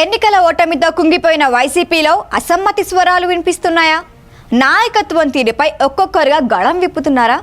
ఎన్నికల ఓటమితో కుంగిపోయిన వైసీపీలో అసమ్మతి స్వరాలు వినిపిస్తున్నాయా? నాయకత్వం తీరుపై ఒక్కొక్కరుగా గళం విప్పుతున్నారా?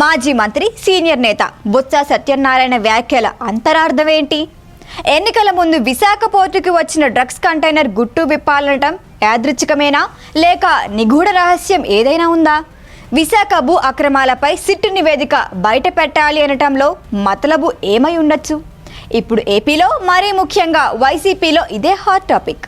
మాజీ మంత్రి సీనియర్ నేత బొత్స సత్యనారాయణ వ్యాఖ్యల అంతరార్థమేంటి? ఎన్నికల ముందు విశాఖ పోర్టుకి వచ్చిన డ్రగ్స్ కంటైనర్ గుట్టు విప్పాలనటం యాదృచ్ఛికమేనా? లేక నిగూఢ రహస్యం ఏదైనా ఉందా? విశాఖ భూ అక్రమాలపై సిట్టు నివేదిక బయట పెట్టాలి అనటంలో మతలబు ఏమై ఉండొచ్చు? ఇప్పుడు ఏపీలో మరీ ముఖ్యంగా వైసీపీలో ఇదే hot topic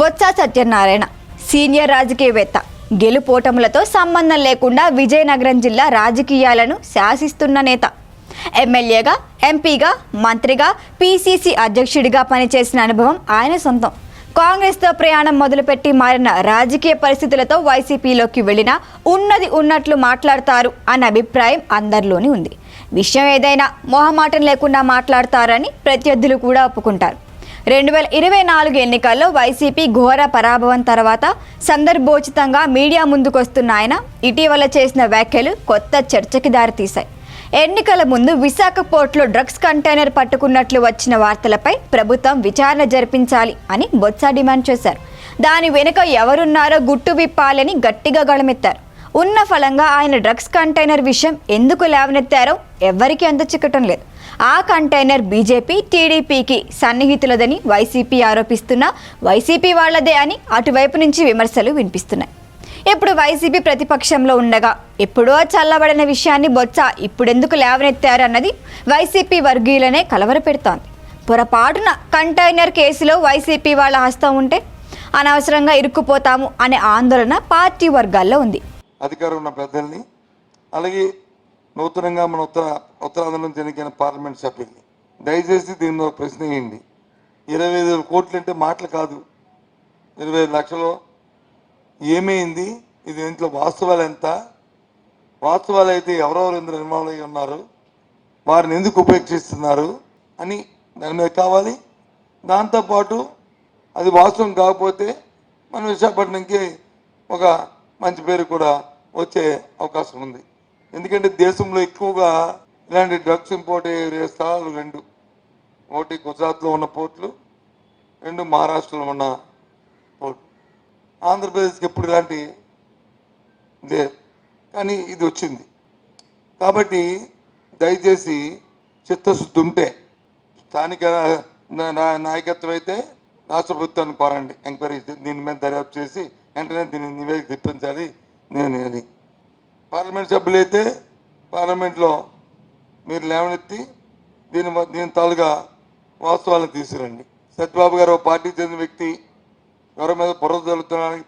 Botsa Satyanarayana senior రాజకీయవేత్త. గెలుపోటములతో సంబంధం లేకుండా విజయనగరం జిల్లా రాజకీయాలను శాసిస్తున్న నేత. ఎమ్మెల్యేగా ఎంపీగా మంత్రిగా పీసీసీ అధ్యక్షుడిగా పనిచేసిన అనుభవం ఆయన సొంతం. కాంగ్రెస్తో ప్రయాణం మొదలుపెట్టి మారిన రాజకీయ పరిస్థితులతో వైసీపీలోకి వెళ్ళినా ఉన్నది ఉన్నట్లు మాట్లాడతారు అన్న అభిప్రాయం అందరిలోని ఉంది. విషయం ఏదైనా మొహమాటం లేకుండా మాట్లాడతారని ప్రత్యర్థులు కూడా ఒప్పుకుంటారు. రెండు వేల ఇరవై నాలుగు ఎన్నికల్లో వైసీపీ ఘోర పరాభవం తర్వాత సందర్భోచితంగా మీడియా ముందుకొస్తున్న ఆయన ఇటీవల చేసిన వ్యాఖ్యలు కొత్త చర్చకి దారితీశాయి. ఎన్నికల ముందు విశాఖ పోర్టులో డ్రగ్స్ కంటైనర్ పట్టుకున్నట్లు వచ్చిన వార్తలపై ప్రభుత్వం విచారణ జరిపించాలి అని బొత్స డిమాండ్ చేశారు. దాని వెనుక ఎవరున్నారో గుట్టు విప్పాలని గట్టిగా గళమెత్తారు. ఉన్న ఫలంగా ఆయన డ్రగ్స్ కంటైనర్ విషయం ఎందుకు లేవనెత్తారో ఎవ్వరికీ అంత చిక్కటం లేదు. ఆ కంటైనర్ బీజేపీ టీడీపీకి సన్నిహితులదని వైసీపీ ఆరోపిస్తున్నా వైసీపీ వాళ్ళదే అని అటువైపు నుంచి విమర్శలు వినిపిస్తున్నాయి. ఇప్పుడు వైసీపీ ప్రతిపక్షంలో ఉండగా ఎప్పుడో చల్లబడిన విషయాన్ని బొత్స ఇప్పుడెందుకు లేవనెత్తారు అన్నది వైసీపీ వర్గీయులనే కలవరపెడుతోంది. పొరపాటున కంటైనర్ కేసులో వైసీపీ వాళ్ళ హస్తం ఉంటే అనవసరంగా ఇరుక్కుపోతాము అనే ఆందోళన పార్టీ వర్గాల్లో ఉంది. అధికారం ఉన్న పెద్దల్ని అలాగే నూతనంగా మన ఉత్తర ఉత్తరాంధ్ర నుంచి ఎన్నికైన పార్లమెంట్ సభ్యుల్ని. దయచేసి దీని మీద ప్రశ్న వేయండి. ఇరవై ఐదు కోట్లు అంటే మాటలు కాదు. ఇరవై ఐదు లక్షలు ఏమైంది? ఇది ఇంట్లో వాస్తవాలు ఎంత? వాస్తవాలు అయితే ఎవరెవరు ఇందులో ఇన్వాల్వ్ అయి ఉన్నారు? వారిని ఎందుకు ఉపేక్షిస్తున్నారు? అని దాని మీద కావాలి. దాంతోపాటు అది వాస్తవం కాకపోతే మన విశాఖపట్నంకి ఒక మంచి పేరు కూడా వచ్చే అవకాశం ఉంది. ఎందుకంటే దేశంలో ఎక్కువగా ఇలాంటి డ్రగ్స్ ఇంపోర్ట్ అయ్యే స్థలాలు రెండు. ఒకటి గుజరాత్లో ఉన్న పోర్ట్లు రెండు మహారాష్ట్రలో ఉన్న ఆంధ్రప్రదేశ్కి ఎప్పుడు ఇలాంటి లేదు కానీ ఇది వచ్చింది. కాబట్టి దయచేసి చిత్తశుద్ధి ఉంటే స్థానిక నా- నాయకత్వం అయితే రాష్ట్ర ప్రభుత్వాన్ని కోరండి. ఎంక్వైరీ దీని మీద దర్యాప్తు చేసి వెంటనే దీన్ని నివేదిక తెప్పించాలి. నేను అది. పార్లమెంట్ సభ్యులైతే పార్లమెంట్లో మీరు లేవనెత్తి దీని దీని తాలుగా వాస్తవాలను తీసుకురండి. సత్యబాబు గారు ఒక చెందిన వ్యక్తి ఎవరి మీద బుర్ర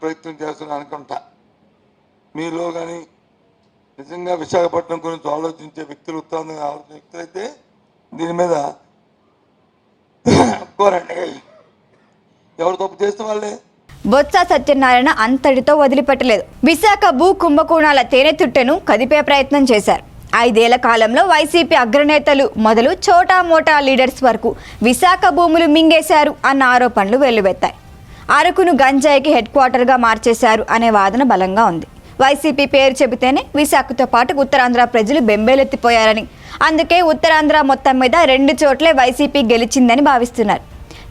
ప్రయత్నం చేస్తున్నా అనుకుంటా. మీలో కానీ నిజంగా విశాఖపట్నం గురించి ఆలోచించే వ్యక్తులు ఉత్సాహంగా ఆలోచించే వ్యక్తులైతే దీని మీద కోరండి. ఎవరు తప్పు చేస్తే వాళ్ళే. బొత్స సత్యనారాయణ అంతటితో వదిలిపెట్టలేదు. విశాఖ భూ కుంభకోణాల తేనెతుట్టెను కదిపే ప్రయత్నం చేశారు. ఐదేళ్ళ కాలంలో వైసీపీ అగ్రనేతలు మొదలు చోటా మోటా లీడర్స్ వరకు విశాఖ భూములు మింగేశారు అన్న ఆరోపణలు వెల్లువెత్తాయి. అరకును గంజాయికి హెడ్ క్వార్టర్గా మార్చేశారు అనే వాదన బలంగా ఉంది. వైసీపీ పేరు చెబితేనే విశాఖతో పాటు ఉత్తరాంధ్ర ప్రజలు బెంబేలెత్తిపోయారని. అందుకే ఉత్తరాంధ్ర మొత్తం మీద రెండు చోట్లే వైసీపీ గెలిచిందని భావిస్తున్నారు.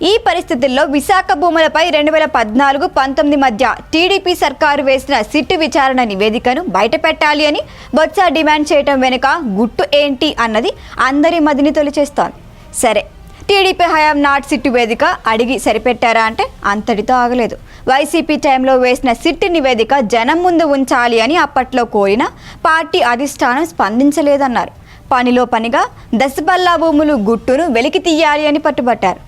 ఈ పరిస్థితుల్లో విశాఖ భూములపై రెండు వేల పద్నాలుగు పంతొమ్మిది మధ్య టీడీపీ సర్కారు వేసిన సిట్టు విచారణ నివేదికను బయటపెట్టాలి అని బొత్స డిమాండ్ చేయటం వెనుక గుట్టు ఏంటి అన్నది అందరి మదిని తొలిచేస్తోంది. సరే టీడీపీ హయాం నాట్ సిట్టు వేదిక అడిగి సరిపెట్టారా అంటే అంతటితో ఆగలేదు. వైసీపీ టైంలో వేసిన సిట్టు నివేదిక జనం ముందు ఉంచాలి అని అప్పట్లో కోరిన పార్టీ అధిష్టానం స్పందించలేదన్నారు. పనిలో పనిగా దశబల్లా భూములు గుట్టును వెలికి తీయాలి అని పట్టుబట్టారు.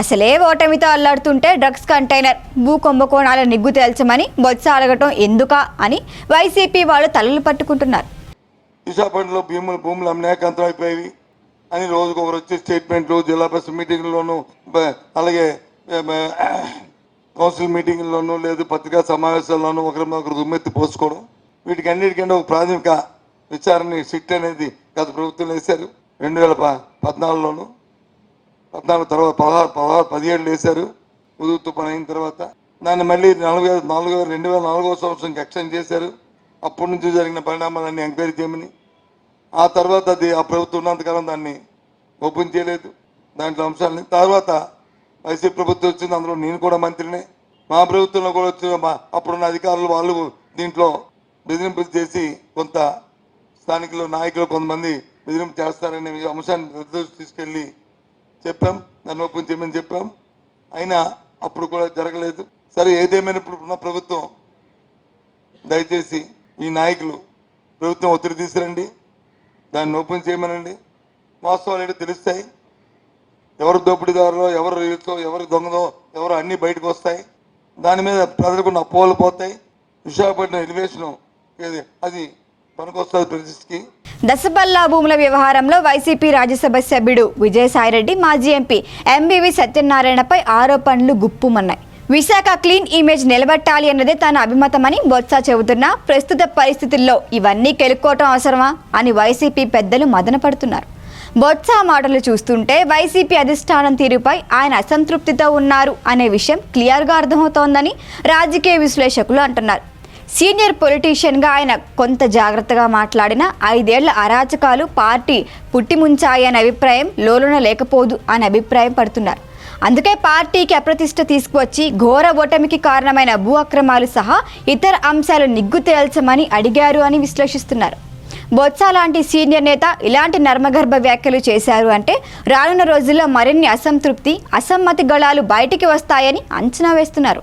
అసలే ఓటమితో అల్లాడుతుంటే డ్రగ్స్ కంటైనర్ భూ కుంభకోణాల నిగ్గు తేల్చమని బొత్స అడగటం ఎందుకా అని వైసీపీ వాళ్ళు తలలు పట్టుకుంటున్నారు. విశాఖపట్నంలో భూములు భూములు అమ్మాకంతం అని రోజుకు ఒకరు వచ్చే స్టేట్మెంట్లు జిల్లా పరిషత్ మీటింగ్లోను అలాగే కౌన్సిల్ మీటింగ్లోను లేదు పత్రికా సమావేశాల్లోనూ ఒకరి మీద ఒకరు దుమ్మెత్తి పోసుకోవడం వీటికి అన్నిటికంటే ఒక ప్రాథమిక విచారణ సిట్ అనేది గత ప్రభుత్వం వేశారు. రెండు వేల ప పద్నాలుగులోను. పద్నాలుగు తర్వాత పదహారు పదహారు పదిహేడులో వేశారు. ఉదుతు పని అయిన తర్వాత. దాన్ని మళ్ళీ నాలుగు వేల నాలుగు వేల రెండు వేల నాలుగో సంవత్సరం ఎక్స్టెండ్ చేశారు. అప్పటి నుంచి జరిగిన పరిణామాలన్నీ ఎంక్వైరీ చేయమని ఆ తర్వాత అది ఆ ప్రభుత్వం ఉన్నంతకాలం దాన్ని ఓపెన్ చేయలేదు. దాంట్లో అంశాలని తర్వాత వైసీపీ ప్రభుత్వం వచ్చింది. అందులో నేను కూడా మంత్రినే. మా ప్రభుత్వంలో కూడా వచ్చిన మా అప్పుడున్న అధికారులు వాళ్ళు దీంట్లో బెదిరింపులు చేసి కొంత స్థానికులు నాయకులు కొంతమంది బెదిరింపు చేస్తారనే అంశాన్ని తీసుకెళ్ళి చెప్పాం. దాన్ని ఓపెన్ చేయమని చెప్పాం. అయినా అప్పుడు కూడా జరగలేదు. సరే ఏదేమైనా ఇప్పుడు ఉన్న ప్రభుత్వం దయచేసి ఈ నాయకులు ప్రభుత్వం ఒత్తిడి తీసుకురండి. దాన్ని ఓపెన్ చేయమనండి. వాస్తవాలు ఏంటో తెలుస్తాయి. ఎవరు దోపిడీదారులో ఎవరు రీతో ఎవరు దొంగదో ఎవరు అన్నీ బయటకు వస్తాయి. దాని మీద ప్రజలకు ఉన్న పోతాయి. విశాఖపట్నం ఎలివేషను అది పనికొస్తుంది ప్రతిష్టకి దశబల్లా భూముల వ్యవహారంలో వైసీపీ రాజ్యసభ సభ్యుడు విజయసాయిరెడ్డి మాజీ ఎంపీ ఎంబీవి సత్యనారాయణపై ఆరోపణలు గుప్పుమన్నాయి. విశాఖ క్లీన్ ఇమేజ్ నిలబెట్టాలి అన్నదే తన అభిమతమని బొత్స చెబుతున్నా. ప్రస్తుత పరిస్థితుల్లో ఇవన్నీ కెలుక్కోవటం అవసరమా అని వైసీపీ పెద్దలు మదనపడుతున్నారు బొత్స మాటలు చూస్తుంటే వైసీపీ అధిష్టానం తీరుపై ఆయన అసంతృప్తితో ఉన్నారు అనే విషయం క్లియర్గా అర్థమవుతోందని రాజకీయ విశ్లేషకులు అంటున్నారు. సీనియర్ పొలిటీషియన్గా ఆయన కొంత జాగ్రత్తగా మాట్లాడిన ఐదేళ్ళ అరాచకాలు పార్టీ పుట్టిముంచాయి అనే అభిప్రాయం లోలోన లేకపోదు అనే అభిప్రాయం పడుతున్నారు. అందుకే పార్టీకి అప్రతిష్ట తీసుకువచ్చి ఘోర ఓటమికి కారణమైన భూ అక్రమాలు సహా ఇతర అంశాలు నిగ్గు తేల్చమని అడిగారు అని విశ్లేషిస్తున్నారు. బొత్స లాంటి సీనియర్ నేత ఇలాంటి నర్మగర్భ వ్యాఖ్యలు చేశారు అంటే రానున్న రోజుల్లో మరిన్ని అసంతృప్తి అసమ్మతి గళాలు బయటికి వస్తాయని అంచనా వేస్తున్నారు.